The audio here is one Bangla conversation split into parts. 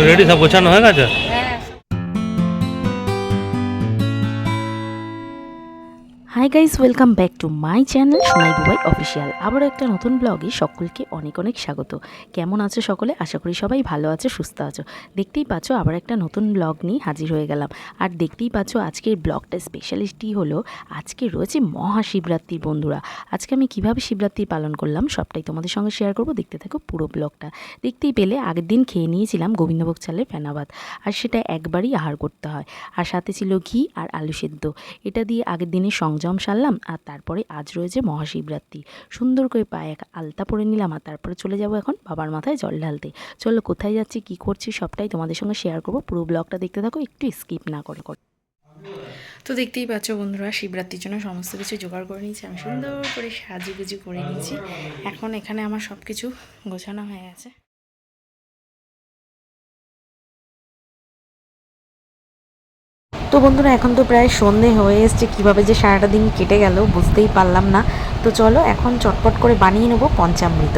রেডি সব গোছানো হয়ে গেছে guys welcome back to my channel Sonai Bubai official আবারও একটা নতুন ব্লগে সকলকে অনেক অনেক স্বাগত। কেমন আছো সকলে? আশা করি সবাই ভালো আছো, সুস্থ আছো। দেখতেই পাচ্ছ, আবার একটা নতুন ব্লগ নিয়ে হাজির হয়ে গেলাম। আর দেখতেই পাচ্ছ, আজকের ব্লগটা স্পেশালিস্টই হলো, আজকে রয়েছে মহাশিবরাত্রি বন্ধুরা। আজকে আমি কীভাবে শিবরাত্রি পালন করলাম, সবটাই তোমাদের সঙ্গে শেয়ার করব। দেখতে থাকো পুরো ব্লগটা দেখতেই পেলে, আগের দিন খেয়ে নিয়েছিলাম গোবিন্দভোগ চালের ফেনাবাদ। আর সেটা একবারই আহার করতে হয়। আর সাথে ছিল ঘি আর আলু সেদ্ধ। এটা দিয়ে আগের দিনে সংযম সারলাম, আর তারপরে আজ রয়েছে মহাশিবরাত্রি। সুন্দর করে পায়ে এক আলতা পরে নিলাম, আর তারপরে চলে যাব এখন বাবার মাথায় জল ঢালতে। চলো, কোথায় যাচ্ছি, কি করছি, সবটাই তোমাদের সঙ্গে শেয়ার করব। পুরো ব্লগটা দেখতে থাকো, একটু স্কিপ না করে করে। তো দেখতেই পাচ্ছ বন্ধুরা, শিবরাত্রির জন্য সমস্ত কিছু জোগাড় করে নিয়েছি, আমি সুন্দর করে সাজুগুজু করে নিয়েছি। এখন এখানে আমার সব কিছু গোছানো হয়ে গেছে। তো বন্ধুরা, এখন তো প্রায় সন্ধে হয়ে এসছে, কীভাবে যে সারাটা দিন কেটে গেল বুঝতেই পারলাম না। তো চলো এখন চটপট করে বানিয়ে নেব পঞ্চামৃত।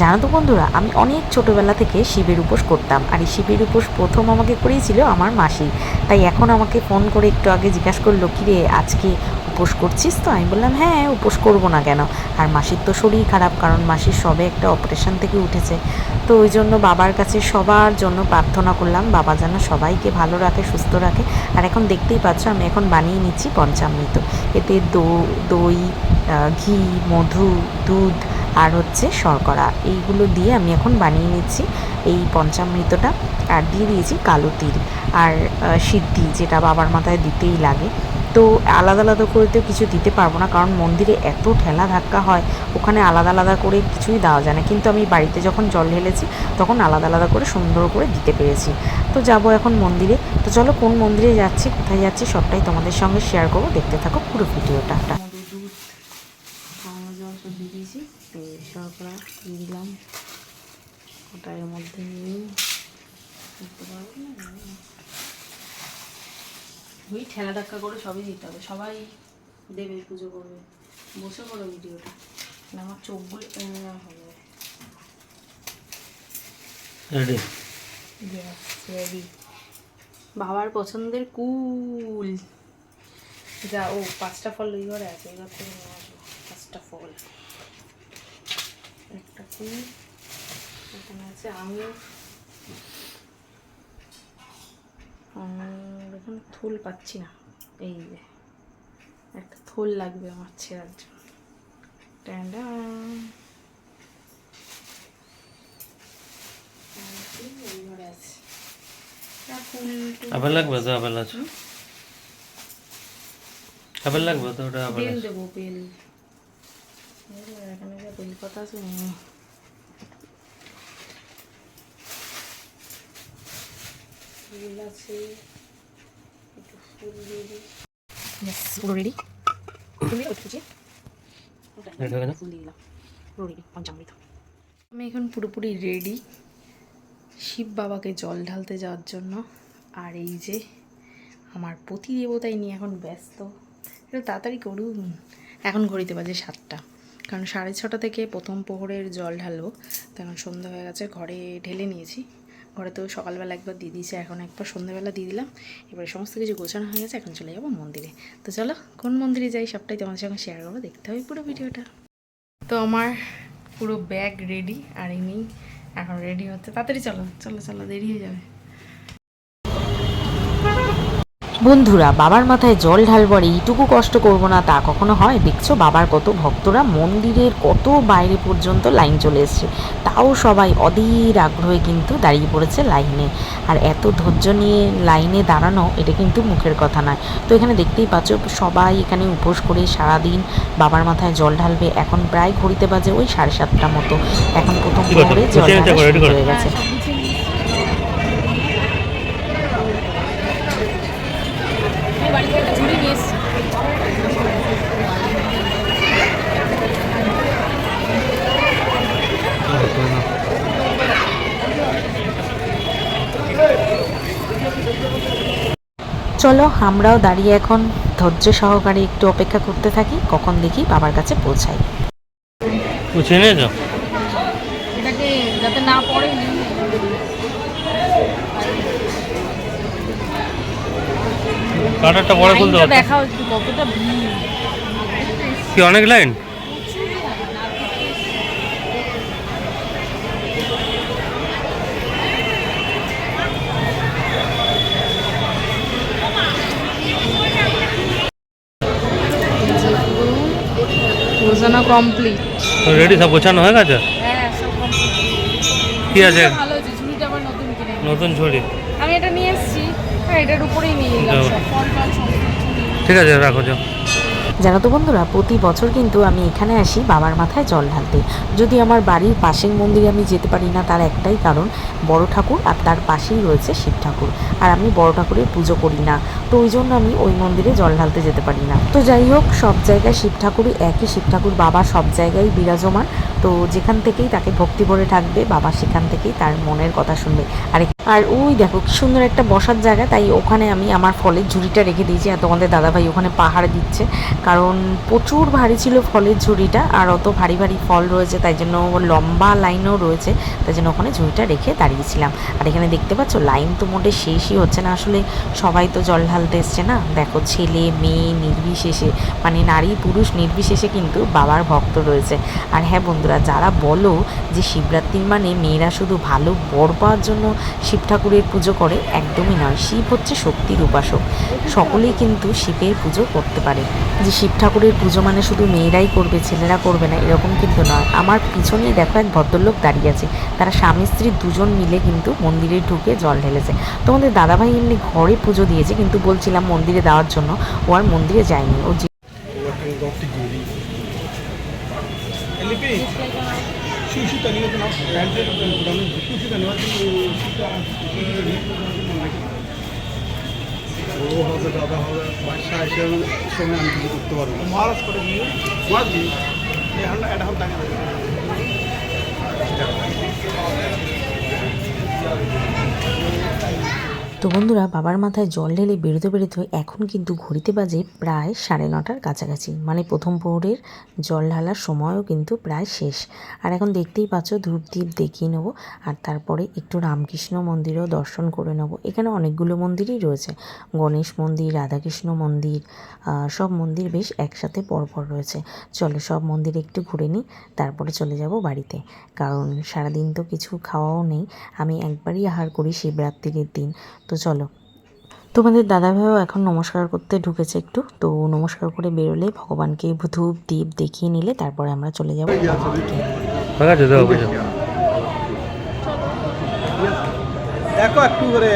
জানো তো বন্ধুরা, আমি অনেক ছোটোবেলা থেকে শিবের উপোস করতাম, আর এই শিবের উপোস প্রথম আমাকে করিয়েছিল আমার মাসি। তাই এখন আমাকে ফোন করে একটু আগে জিজ্ঞাসা করল, কিরে, আজকে উপোস করছিস তো? আমি বললাম হ্যাঁ উপোস করব না কেন? আর মাসির তো শরীর খারাপ, কারণ মাসির সবে একটা অপারেশন থেকে উঠেছে। তো ওই জন্য বাবার কাছে সবার জন্য প্রার্থনা করলাম, বাবা যেন সবাইকে ভালো রাখে, সুস্থ রাখে। আর এখন দেখতেই পাচ্ছ, আমি এখন বানিয়ে নিচ্ছি পঞ্চামৃত। এতে দই ঘি, মধু, দুধ আর হচ্ছে শর্করা। এইগুলো দিয়ে আমি এখন বানিয়ে নিচ্ছি এই পঞ্চামৃতটা। আর দিয়ে দিয়েছি কালো তিল আর সিদ্ধি, যেটা বাবার মাথায় দিতেই লাগে। তো আলাদা আলাদা করে তো কিছু দিতে পারব না, কারণ মন্দিরে এত ঠেলা ধাক্কা হয়, ওখানে আলাদা আলাদা করে কিছুই দেওয়া যায় না। কিন্তু আমি বাড়িতে যখন জল ঢেলেছি, তখন আলাদা আলাদা করে সুন্দর করে দিতে পেরেছি। তো যাব এখন মন্দিরে। তো চলো কোন মন্দিরে যাচ্ছি, কোথায় যাচ্ছি, সবটাই তোমাদের সঙ্গে শেয়ার করব। দেখতে থাকো পুরো ভিডিওটা। দিয়েছি তো শর্করা দিয়ে দিলাম ওটা মধ্যে পারব ওই ঠেলা ধাক্কা করে সবই দিতে হবে। সবাই দেবে পুজো করবে। বসে করো ভিডিওটা। আমার চোখগুলো হবে। রেডি. বাবার পছন্দের কুল। যা ও পাঁচটা ফল ওই ঘরে আছে এবার থেকে নিয়ে আসব। পাঁচটা ফল। একটা কুল এখানে আছে আঙুর। এখানে থুল পাচ্ছি না। এই যে একটা থুল লাগবে আমার ছেঁড়ার জন্য। ট্যান্ডা আছে তা ফুল টুল আপেল লাগবে তো আপেল আছে আপেল লাগবে তো ওটা আপেল বেল দেবো বেল এখানে যে বেল পাতা আছে বেল আছে। রেডি তুমি কুচিয়ে ফুল দিয়ে দিলাম রেডি পঞ্চামৃত আমি এখন পুরোপুরি রেডি শিব বাবাকে জল ঢালতে যাওয়ার জন্য। আর এই যে আমার পতি দেবতাই নিয়ে এখন ব্যস্ত। একটু তাড়াতাড়ি করুন এখন ঘড়িতে বাজে সাতটা। কারণ সাড়ে ছটা থেকে প্রথম প্রহরের জল ঢালবো। এখন সন্ধ্যা হয়ে গেছে ঘরে ঢেলে নিয়েছি। ঘরে তো সকালবেলা একবার দিয়ে দিয়েছে, এখন একবার সন্ধ্যাবেলা দিয়ে দিলাম। এবারে সমস্ত কিছু গোছানো হয়ে গেছে, এখন চলে যাব মন্দিরে। তো চলো, কোন মন্দিরে যাই সবটাই তোমাদের সঙ্গে শেয়ার করব, দেখতে হবে পুরো ভিডিওটা। তো আমার পুরো ব্যাগ রেডি আর এমনি এখন রেডি হচ্ছে। তাড়াতাড়ি চলো চলো চলো, দেরি হয়ে যাবে। বন্ধুরা বাবার মাথায় জল ঢালবার এইটুকু কষ্ট করব না তা কখনো হয়? দেখছ বাবার কত ভক্তরা মন্দিরের কত বাইরে পর্যন্ত লাইন চলে এসছে। তাও সবাই অধীর আগ্রহে কিন্তু দাঁড়িয়ে পড়েছে লাইনে। আর এত ধৈর্য নিয়ে লাইনে দাঁড়ানো এটা কিন্তু মুখের কথা নয়। তো এখানে দেখতেই পাচ্ছ সবাই এখানে উপোস করে সারাদিন বাবার মাথায় জল ঢালবে। এখন প্রায় ঘড়িতে বাজে ওই সাড়ে সাতটা মতো। এখন প্রথম প্রহরে জল ঢালা হয়ে গেছে। চলো আমরাও দাঁড়িয়ে এখন ধৈর্য সহকারে একটু অপেক্ষা করতে থাকি কখন দেখি বাবার কাছে পৌঁছাই। কি অনেক লাইন? বোঝানো কমপ্লিট রেডি সব গোছানো হয়ে গেছে? হ্যাঁ সব কমপ্লিট কি আছে? ভালো হয়েছে ঝুড়িটা আবার নতুন কিনে নতুন ছড়ি আমি এটা নিয়ে এসেছি। হ্যাঁ এটার উপরেই নিয়ে গেলাম সব ফল। ঠিক আছে রাখো যাও। জানো তো বন্ধুরা, প্রতি বছর কিন্তু আমি এখানে আসি বাবার মাথায় জল ঢালতে। যদি আমার বাড়ির পাশের মন্দিরে আমি যেতে পারি না, তার একটাই কারণ, বড় ঠাকুর আর তার পাশেই রয়েছে শিব ঠাকুর। আর আমি বড় ঠাকুরের পুজো করি না, তো ওই জন্য আমি ওই মন্দিরে জল ঢালতে যেতে পারি না। তো যাই হোক, সব জায়গায় শিব ঠাকুরই একই, শিব ঠাকুর বাবা সব জায়গায় বিরাজমান। তো যেখান থেকেই তাকে ভক্তি ভরে থাকবে বাবা সেখান থেকেই তার মনের কথা শুনবে। আর আর ওই দেখো, কি সুন্দর একটা বসার জায়গা, তাই ওখানে আমি আমার ফলের ঝুড়িটা রেখে দিয়েছি। আর তোমাদের দাদাভাই ওখানে পাহাড় দিচ্ছে। কারণ প্রচুর ভারী ছিল ফলের ঝুড়িটা আর অত ভারী ভারী ফল রয়েছে, তাই জন্য লম্বা লাইনও রয়েছে, তাই জন্য ওখানে ঝুড়িটা রেখে দাঁড়িয়েছিলাম। আর এখানে দেখতে পাচ্ছ, লাইন তো মোটে শেষই হচ্ছে না, আসলে সবাই তো জল ঢালতে এসছে না। দেখো, ছেলে, মেয়ে নির্বিশেষে মানে নারী পুরুষ নির্বিশেষে কিন্তু বাবার ভক্ত রয়েছে। আর হ্যাঁ বন্ধুরা, যারা বলো যে শিবরাত্রির মানে মেয়েরা শুধু ভালো বর পাওয়ার জন্য শিব ঠাকুরের পুজো করে, একদমই নয়, শিব হচ্ছে শক্তির উপাসক সকলেই কিন্তু শিবের পুজো করতে পারে। যে শিব ঠাকুরের পুজো মানে শুধু মেয়েরাই করবে, ছেলেরা করবে না, এরকম কিন্তু নয়। আমার পিছনেই দেখো এক ভদ্রলোক দাঁড়িয়ে আছে। তারা স্বামী স্ত্রী দুজন মিলে কিন্তু মন্দিরে ঢুকে জল ঢেলেছে। তোমাদের দাদাভাই এমনি ঘরে পুজো দিয়েছে, কিন্তু বলছিলাম মন্দিরে দেওয়ার জন্য। ও আর মন্দিরে যায়নি। ও যে ও হবে দাদা হবে। বাচ্চা হিসেবে সময় আমি কিছু করতে পারব। মহারাজ করে নিয়ে মহারাজ এখন এটা হল টাকা তো বন্ধুরা, বাবার মাথায় জল ঢেলে বেরোতে বেরোতে এখন কিন্তু ঘড়িতে বাজে প্রায় সাড়ে নটার কাছাকাছি। মানে প্রথম প্রহরের জল ঢালার সময়ও কিন্তু প্রায় শেষ। আর এখন দেখতেই পাচ্ছ, ধূপ দ্বীপ দেখিয়ে নেব আর তারপরে একটু রামকৃষ্ণ মন্দিরও দর্শন করে নেব। এখানে অনেকগুলো মন্দিরই রয়েছে। গণেশ মন্দির, রাধাকৃষ্ণ মন্দির সব মন্দির বেশ একসাথে পরপর রয়েছে। চলো সব মন্দিরে একটু ঘুরে নিই, তারপরে চলে যাব বাড়িতে। কারণ সারাদিন তো কিছু খাওয়াও নেই। আমি একবারই আহার করি শিবরাত্রির দিন। তো চলো। তোমাদের দাদাভাইও এখন নমস্কার করতে ঢুকেছে একটু তো নমস্কার করে বেরোলে ভগবানকে ধূপ দ্বীপ দেখিয়ে নিলে তারপরে আমরা চলে যাব দেখো একটু করে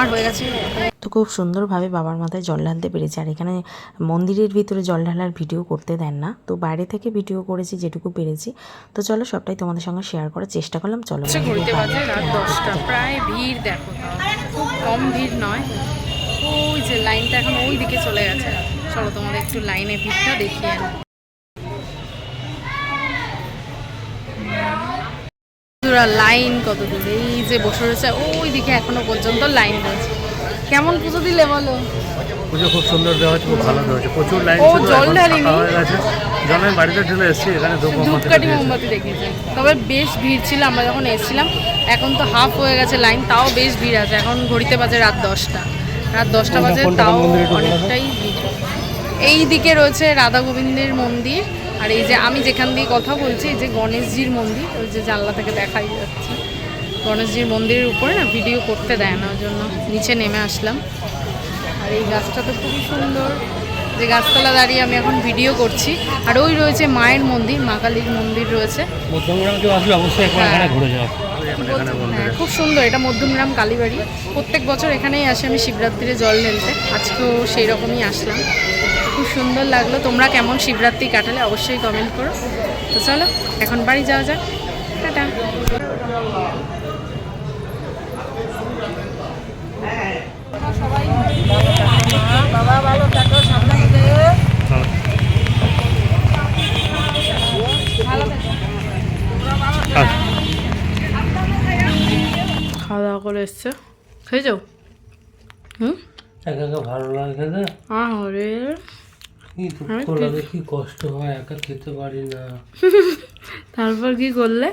আমার হয়ে গেছে। তো খুব সুন্দরভাবে বাবার মাথায় জল ঢালতে পেরেছি। আর এখানে মন্দিরের ভিতরে জল ঢালার ভিডিও করতে দেন না। তো বাইরে থেকে ভিডিও করেছি যেটুকু পেরেছি। তো চলো সবটাই তোমাদের সঙ্গে শেয়ার করার চেষ্টা করলাম। চলো ঘুরতে বাজে রাত দশটা। প্রায় ভিড় দেখো খুব কম ভিড় নয়। ওই যে লাইনটা এখন ওই দিকে চলে গেছে। চলো তোমাদের একটু লাইনে ভিড়টা দেখিয়ে বন্ধুরা, লাইন কত দূর এই যে বসে রয়েছে ওই দিকে এখনও পর্যন্ত লাইন রয়েছে কেমন পুজো দিলে বলো? পুজো খুব সুন্দর দেওয়া খুব ভালো দেওয়া প্রচুর লাইন ও, ছিল জল ঢালিনি? জল আমি বাড়িতে ঢেলে এসেছি এখানে ধূপকাঠি মোমবাতি দেখিয়েছে। তবে বেশ ভিড় ছিল আমরা যখন এসেছিলাম এখন তো হাফ হয়ে গেছে লাইন তাও বেশ ভিড় আছে। এখন ঘড়িতে বাজে রাত দশটা। রাত দশটা বাজে তাও? অনেকটাই ভিড়। এই দিকে রয়েছে রাধা গোবিন্দের মন্দির আর এই যে আমি যেখান দিয়ে কথা বলছি এই যে গণেশজির মন্দির ওই যে জানলা থেকে দেখাই যাচ্ছে। গণেশজির মন্দিরের উপরে না ভিডিও করতে দেয় না ওই জন্য নিচে নেমে আসলাম। আর এই গাছটা তো খুবই সুন্দর। যে গাছতলা দাঁড়িয়ে আমি এখন ভিডিও করছি। আর ওই রয়েছে মায়ের মন্দির মা কালীর মন্দির রয়েছে। মধ্যমগ্রাম কেউ আসলে অবশ্যই একবার হ্যাঁ। মন্দিরে হ্যাঁ, খুব সুন্দর এটা মধ্যমগ্রাম কালীবাড়ি। প্রত্যেক বছর এখানেই আসি আমি শিবরাত্রিরে জল ঢেলতে। আজকেও সেই রকমই আসলাম। খুব সুন্দর লাগল। তোমরা কেমন শিবরাত্রি কাটালে অবশ্যই কমেন্ট করো। তো চলো এখন বাড়ি যাওয়া যাক। টাটা। আচ্ছা। খাওয়া দাওয়া করে এসছে। খেয়ে যাও হুম ভালো লাগে আরে কি দুঃখ লাগে কি কষ্ট হয় একা খেতে পারি না। তারপর কি করলে?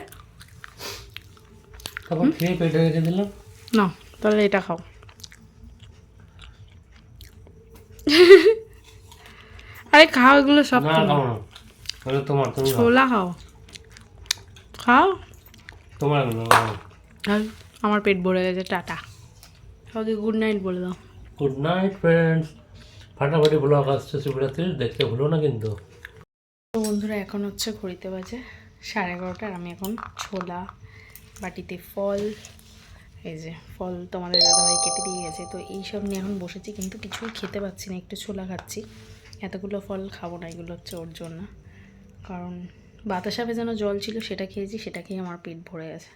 তারপর খেয়ে পেটে রেখে দিলাম। না তাহলে এটা খাও। আরে খাও এগুলো সব না। খাও না। তোমার তুমি ছোলা খাও। খাও? তোমার আমার পেট ভরে গেছে টাটা। সবাইকে গুড নাইট বলে দাও। গুড নাইট ফ্রেন্ডস ফাটাফাটি ব্লগ আসছে শিবরাত্রির, দেখতে ভুলো না কিন্তু। তো বন্ধুরা, এখন হচ্ছে ঘড়িতে বাজে সাড়ে এগারোটার আমি এখন ছোলা, বাটিতে ফল, এই যে ফল তোমাদের দাদাভাই কেটে দিয়ে গেছে। তো এই সব নিয়ে এখন বসেছি, কিন্তু কিছুই খেতে পাচ্ছি না, একটু ছোলা খাচ্ছি। এতগুলো ফল খাব না, এগুলো হচ্ছে ওর জন্য। কারণ বাতাসা ভেজানো জল ছিল, সেটা খেয়েছি, সেটা খেয়ে আমার পেট ভরে গেছে।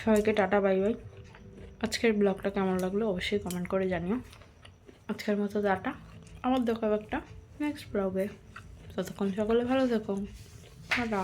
সবাইকে টাটা, বাই বাই। আজকের ব্লগটা কেমন লাগল অবশ্যই কমেন্ট করে জানিও। আজকের মতো দাটা আমার দেখাব একটা নেক্সট ব্লগে ততক্ষণ সকলে ভালো থেকো। টাটা।